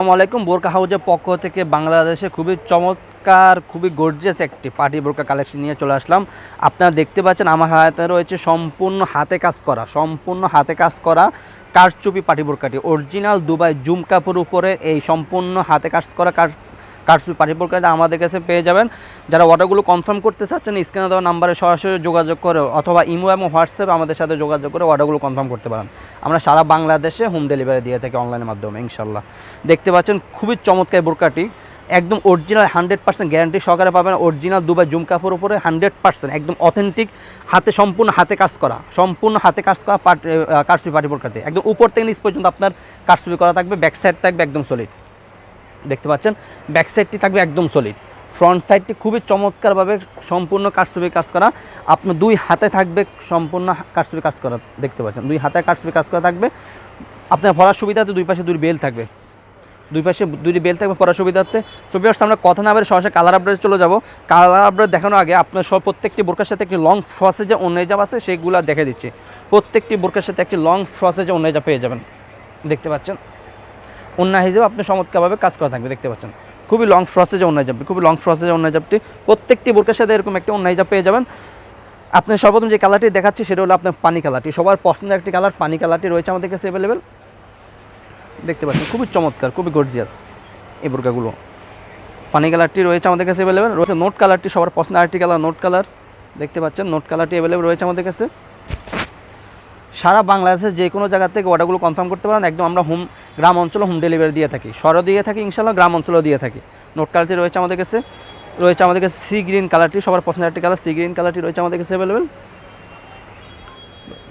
আসসালামু আলাইকুম। বোরকা হাউজের পক্ষ থেকে বাংলাদেশে খুবই চমৎকার, খুবই গর্জিয়াস একটি পার্টি বোরকা কালেকশন নিয়ে চলে আসলাম। আপনারা দেখতে পাচ্ছেন আমার হাতে রয়েছে সম্পূর্ণ হাতে কাজ করা, সম্পূর্ণ হাতে কাজ করা কারচুপি পাটি বোরকাটি। অরিজিনাল দুবাই জুম কাপড় উপরে এই সম্পূর্ণ হাতে কাজ করা কার কারচুপি পার্টি বোরকাটা আমাদের কাছে পেয়ে যাবেন। যারা অর্ডারগুলো কনফার্ম করতে চাচ্ছেন, স্ক্রিনে দেওয়া নাম্বারে সরাসরি যোগাযোগ করে অথবা ইমো এবং হোয়াটসঅ্যাপ আমাদের সাথে যোগাযোগ করে অর্ডারগুলো কনফার্ম করতে পারেন। আমরা সারা বাংলাদেশে হোম ডেলিভারি দিয়ে থাকি অনলাইনের মাধ্যমে, ইনশাল্লাহ। দেখতে পাচ্ছেন, খুবই চমৎকার বোরকাটি। একদম অরিজিনাল হান্ড্রেড পার্সেন্ট গ্যারান্টি সহকারে পাবেন। অরিজিনাল দুবাই জুম কাপড় উপরে হান্ড্রেড পার্সেন্ট একদম অথেন্টিক হাতে সম্পূর্ণ হাতে কাজ করা, সম্পূর্ণ হাতে কাজ করা পাট কারচুপি পাটি বোরকাতে একদম উপর থেকে নিচ পর্যন্ত আপনার কারচুপি করা থাকবে ব্যাক সাইড থাকবে, একদম সলিড দেখতে পাচ্ছেন। ব্যাক সাইডটি থাকবে একদম সলিড ফ্রন্ট সাইডটি খুবই চমৎকারভাবে সম্পূর্ণ কারচুপি কাজ করা। আপনার দুই হাতে থাকবে সম্পূর্ণ কারচুপি কাজ করা, দেখতে পাচ্ছেন। দুই হাতে কারচুপি কাজ করা থাকবে। আপনার ভরার সুবিধাতে দুই পাশে দুই বেল থাকবে। দুই পাশে দুইটি বেল থাকবে পড়ার সুবিধার্থে সো বিয়ার্স আমরা কথা না বলে সরাসরি কালার আপডেট চলে যাব। কালার আপডেট দেখানোর আগে আপনার সব প্রত্যেকটি বোরকার সাথে একটি লং ফ্রসে যে অন্য অন্যায়জাব আছে, সেগুলো দেখে দিচ্ছি। প্রত্যেকটি বোরকার সাথে একটি লং ফ্রসেজে অন্যায়জাব পেয়ে যাবেন। দেখতে পাচ্ছেন? অন্য হিসেবে আপনি চমৎকারভাবে কাজ করা থাকবে, দেখতে পাচ্ছেন। খুবই লং ফ্রসেজে অন্য হিজাবটি খুবই লং ফ্রসেজে অন্য হিজাবটি প্রত্যেকটি বোরকার সাথে এরকম একটি অন্য হিজাব পেয়ে যাবেন। আপনি সর্বপ্রথম যে কালারটি দেখাচ্ছি, সেটা হলো আপনার পানি কালারটি সবার পছন্দের একটি কালার পানি কালারটি রয়েছে আমাদের কাছে অ্যাভেলেবেল দেখতে পাচ্ছেন, খুবই চমৎকার, খুবই গর্জিয়াস এই বোরকাগুলো। পানি কালারটি রয়েছে আমাদের কাছে অ্যাভেলেবেল রয়েছে নোট কালারটি সবার পছন্দের আরেকটি কালার নোট কালার দেখতে পাচ্ছেন নোট কালারটি অ্যাভেলেবেল রয়েছে আমাদের কাছে। সারা বাংলাদেশের যে কোনো জায়গা থেকে অর্ডারগুলো কনফার্ম করতে পারেন। একদম আমরা হোম গ্রাম অঞ্চলে হোম ডেলিভারি দিয়ে থাকি। শহরও দিয়ে থাকি ইনশাল্লাহ গ্রাম অঞ্চলেও দিয়ে থাকি। নোট কালারটি রয়েছে আমাদের কাছে, রয়েছে আমাদের কাছে সি গ্রিন কালারটি সবার পছন্দের একটি কালার সি গ্রিন কালারটি রয়েছে আমাদের কাছে অ্যাভেলেবেল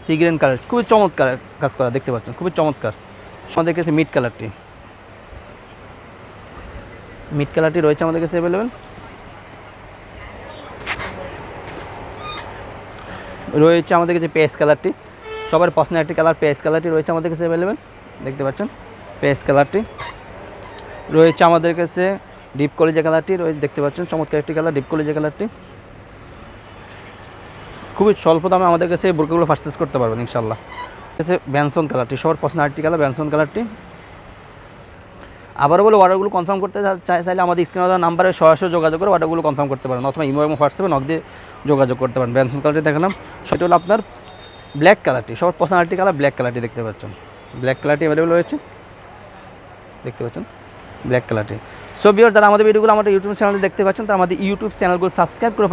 সি গ্রিন কালার খুবই চমৎকার কাজ করা, দেখতে পাচ্ছেন, খুবই চমৎকার। আমাদের কাছে মিড কালারটি মিড কালারটি রয়েছে আমাদের কাছে অ্যাভেলেবেল রয়েছে আমাদের কাছে পেস কালারটি সবার পছন্দের একটি কালার পেস কালারটি রয়েছে আমাদের কাছে অ্যাভেলেবেল দেখতে পাচ্ছেন? পেস কালারটি রয়েছে আমাদের কাছে ডিপ কলেজা কালারটি রয়েছে দেখতে পাচ্ছেন? চমৎকার একটি কালার, ডিপ কলেজা কালারটি। খুবই স্বল্প দামে আমাদের কাছে এই বোরকাগুলো পারচেস করতে পারবেন ইনশাল্লাহ কাছে ব্যানসন কালারটি, সবার পছন্দের আরেকটি কালার ব্যানসন কালারটি। আবারও বলে অর্ডারগুলো কনফার্ম করতে চাই চাইলে আমাদের স্ক্রিনে দেওয়া নাম্বারে সরাসরি যোগাযোগ করে অর্ডারগুলো কনফার্ম করতে পারেন, অথবা ইমো এবং হোয়াটসঅ্যাপে নক দিয়ে যোগাযোগ করতে পারেন। ব্যানসন কালারটি দেখালাম। সেটা হলো আপনার ব্ল্যাক কালারটি সবার পছন্দ কালার ব্ল্যাক কালারটি দেখতে পাচ্ছেন। ব্ল্যাক কালারটি অ্যাভেলেবেল রয়েছে। দেখতে পাচ্ছেন? ব্ল্যাক কালারটি সো বিয়ার যারা আমাদের ভিডিওগুলো আমাদের ইউটিউব চ্যানেলে দেখতে পাচ্ছেন, তারা আমাদের ইউটিউব চ্যানেলগুলো সাবস্ক্রাইব করে